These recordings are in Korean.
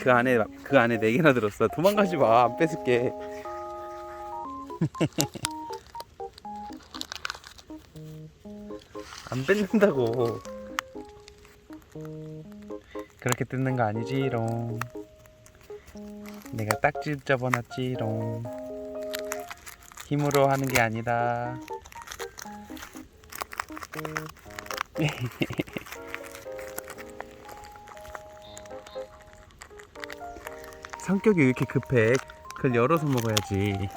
그 안에 그 안에 네 개나 들었어. 도망가지 마. 안 뺏을게. 안 뺏는다고. 그렇게 뜯는 거 아니지롱. 내가 딱지 접어놨지롱. 힘으로 하는 게 아니다. 성격이 왜 이렇게 급해? 그걸 열어서 먹어야지.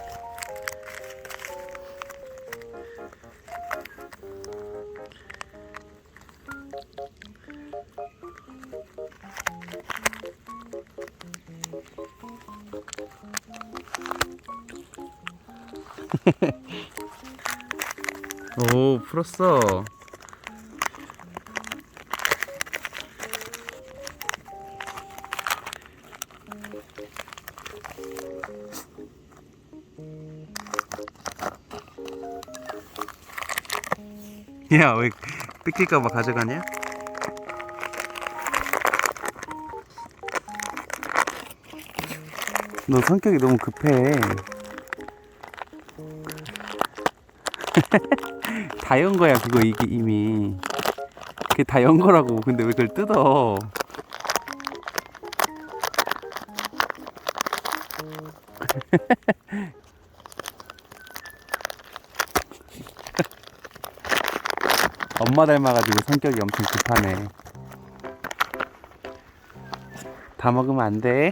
오, 풀었어. 야, 왜 뺏길까봐 가져가냐? 너 성격이 너무 급해. 다 연 거야, 그거 이게 이미. 그게 다 연 거라고. 근데 왜 그걸 뜯어? 엄마 닮아가지고 성격이 엄청 급하네. 다 먹으면 안 돼.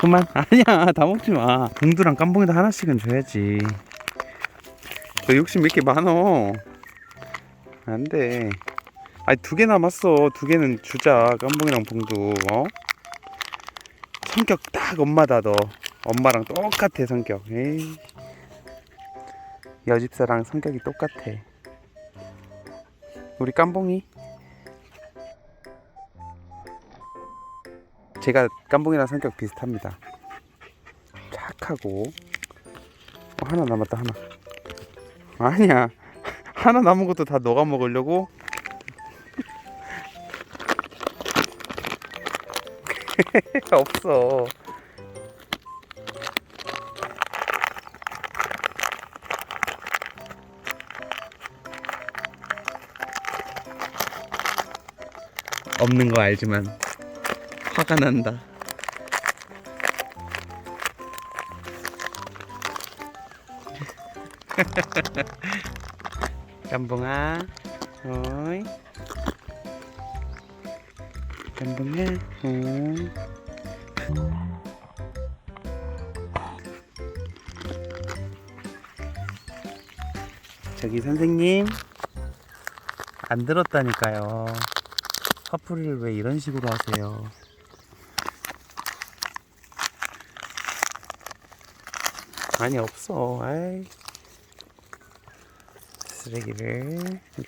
그만. 아니야, 다 먹지 마. 봉두랑 깜봉이도 하나씩은 줘야지. 너 욕심 왜 이렇게 많어? 안 돼. 아니, 두 개 남았어. 두 개는 주자. 깜봉이랑 봉두. 어? 성격 딱 엄마다, 너. 엄마랑 똑같아, 성격. 에이. 여집사랑 성격이 똑같아. 우리 깜봉이 제가 깜봉이랑 성격 비슷합니다 착하고 어, 하나 남았다 하나 아니야. 하나 남은 것도 다 너가 먹으려고? 없어. 없는 거 알지만 화가 난다. 깜봉아, 어이. 깜봉아, 어. 저기 선생님 안 들었다니까요. 화풀이를 왜 이런 식으로 하세요? 아니 없어. 아이 쓰레기를 이렇게